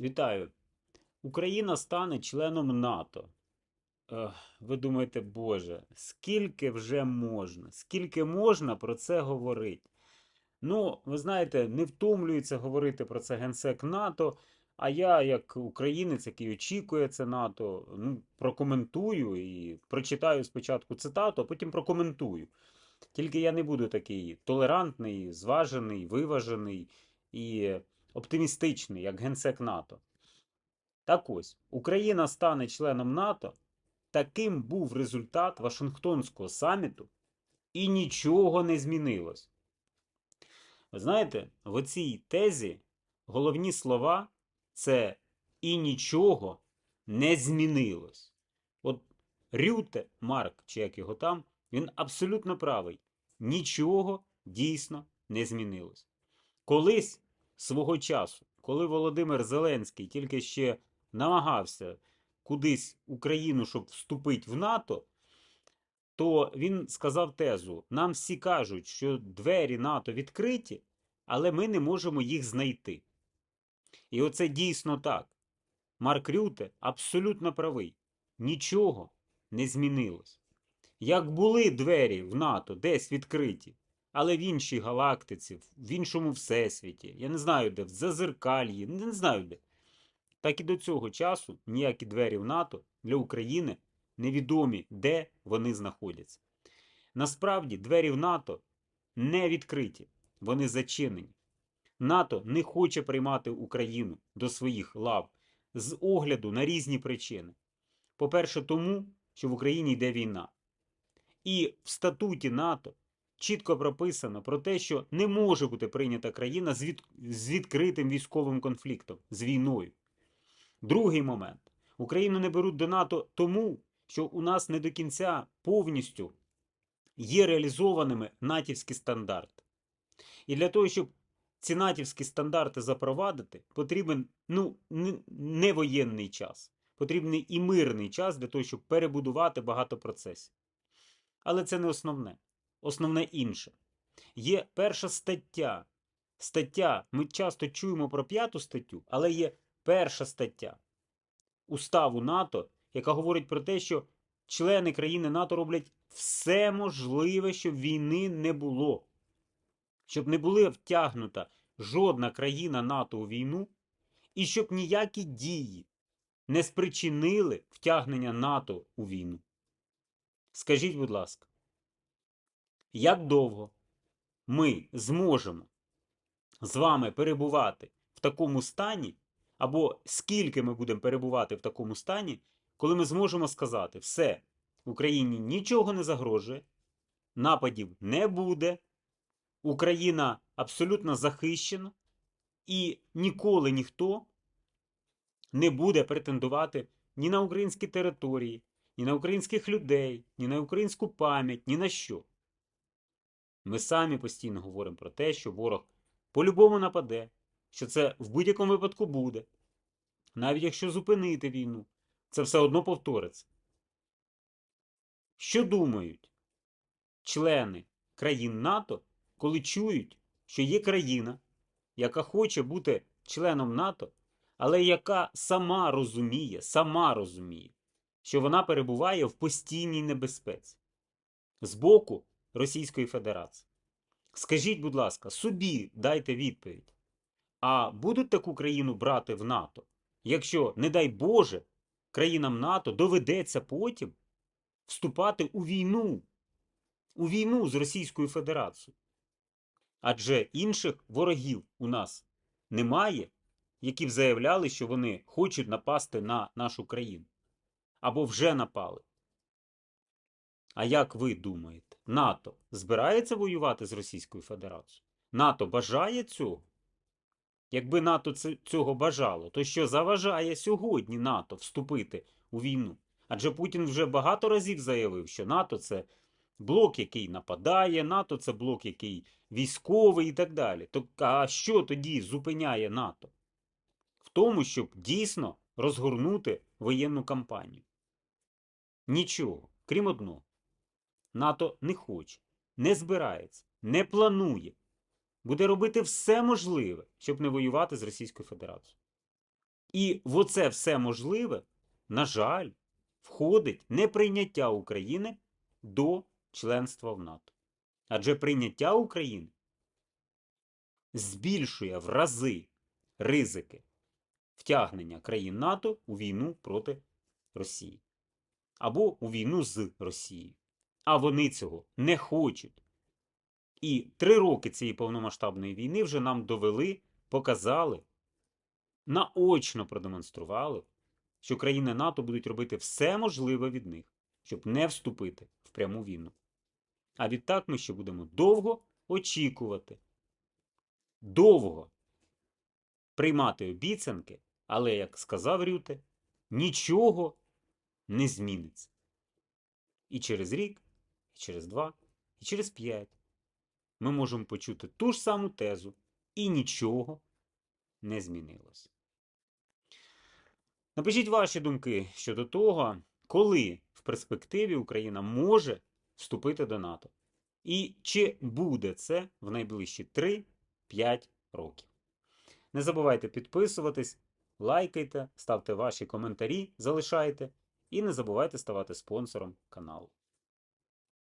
Вітаю. Україна стане членом НАТО. Ех, Ви думаєте, Боже, скільки вже можна? Скільки можна про це говорити? Ну, ви знаєте, не втомлюється говорити про це генсек НАТО. А я, як українець, який очікує це НАТО, ну, прокоментую і прочитаю спочатку цитату, а потім прокоментую. Тільки я не буду такий толерантний, зважений, виважений і оптимістичний, як генсек НАТО. Так ось, Україна стане членом НАТО. Таким був результат Вашингтонського саміту, і нічого не змінилось. Ви знаєте, в оцій тезі головні слова це і нічого не змінилось. От Рюте, Марк, чи як його там, він абсолютно правий. Нічого дійсно не змінилось. Колись свого часу, коли Володимир Зеленський тільки ще намагався кудись Україну, щоб вступити в НАТО, то він сказав тезу: нам всі кажуть, що двері НАТО відкриті, але ми не можемо їх знайти. І оце дійсно так. Марк Рюте абсолютно правий. Нічого не змінилось. Як були двері в НАТО десь відкриті, але в іншій галактиці, в іншому всесвіті, я не знаю де, в Зазеркальї, не знаю де. Так і до цього часу ніякі двері в НАТО для України невідомі, де вони знаходяться. Насправді, двері в НАТО не відкриті, вони зачинені. НАТО не хоче приймати Україну до своїх лав з огляду на різні причини. По-перше, тому, що в Україні йде війна. І в статуті НАТО чітко прописано про те, що не може бути прийнята країна з, від... з відкритим військовим конфліктом, з війною. Другий момент. Україну не беруть до НАТО тому, що у нас не до кінця повністю є реалізованими натівські стандарти. І для того, щоб ці натівські стандарти запровадити, потрібен ну, не воєнний час, потрібний і мирний час для того, щоб перебудувати багато процесів. Але це не основне. Основне інше. Є перша стаття. Стаття, ми часто чуємо про п'яту статтю, але є перша стаття Уставу НАТО, яка говорить про те, що члени країни НАТО роблять все можливе, щоб війни не було, щоб не була втягнута жодна країна НАТО у війну, і щоб ніякі дії не спричинили втягнення НАТО у війну. Скажіть, будь ласка, як довго ми зможемо з вами перебувати в такому стані, або скільки ми будемо перебувати в такому стані, коли ми зможемо сказати, все, Україні нічого не загрожує, нападів не буде, Україна абсолютно захищена, і ніколи ніхто не буде претендувати ні на українські території, ні на українських людей, ні на українську пам'ять, ні на що. Ми самі постійно говоримо про те, що ворог по-любому нападе, що це в будь-якому випадку буде. Навіть якщо зупинити війну, це все одно повториться. Що думають члени країн НАТО, коли чують, що є країна, яка хоче бути членом НАТО, але яка сама розуміє, сама розуміє, що вона перебуває в постійній небезпеці з боку Російської Федерації? Скажіть, будь ласка, собі дайте відповідь. А будуть таку країну брати в НАТО, якщо, не дай Боже, країнам НАТО доведеться потім вступати у війну, у війну з Російською Федерацією? Адже інших ворогів у нас немає, які б заявляли, що вони хочуть напасти на нашу країну. Або вже напали. А як ви думаєте, НАТО збирається воювати з Російською Федерацією? НАТО бажає цього? Якби НАТО цього бажало, то що заважає сьогодні НАТО вступити у війну? Адже Путін вже багато разів заявив, що НАТО це блок, який нападає, НАТО це блок, який військовий і так далі. То, а що тоді зупиняє НАТО? В тому, щоб дійсно розгорнути воєнну кампанію. Нічого, крім одного. НАТО не хоче, не збирається, не планує, буде робити все можливе, щоб не воювати з Російською Федерацією. І в оце все можливе, на жаль, входить неприйняття України до членства в НАТО. Адже прийняття України збільшує в рази ризики втягнення країн НАТО у війну проти Росії або у війну з Росією. А вони цього не хочуть. І три роки цієї повномасштабної війни вже нам довели, показали, наочно продемонстрували, що країни НАТО будуть робити все можливе від них, щоб не вступити в пряму війну. А відтак ми ще будемо довго очікувати, довго приймати обіцянки, але, як сказав Рюте, нічого не зміниться. І через рік, і через два, і через п'ять ми можемо почути ту ж саму тезу, і нічого не змінилося. Напишіть ваші думки щодо того, коли в перспективі Україна може вступити до НАТО. І чи буде це в найближчі 3-5 років. Не забувайте підписуватись, лайкайте, ставте ваші коментарі, залишайте і не забувайте ставати спонсором каналу.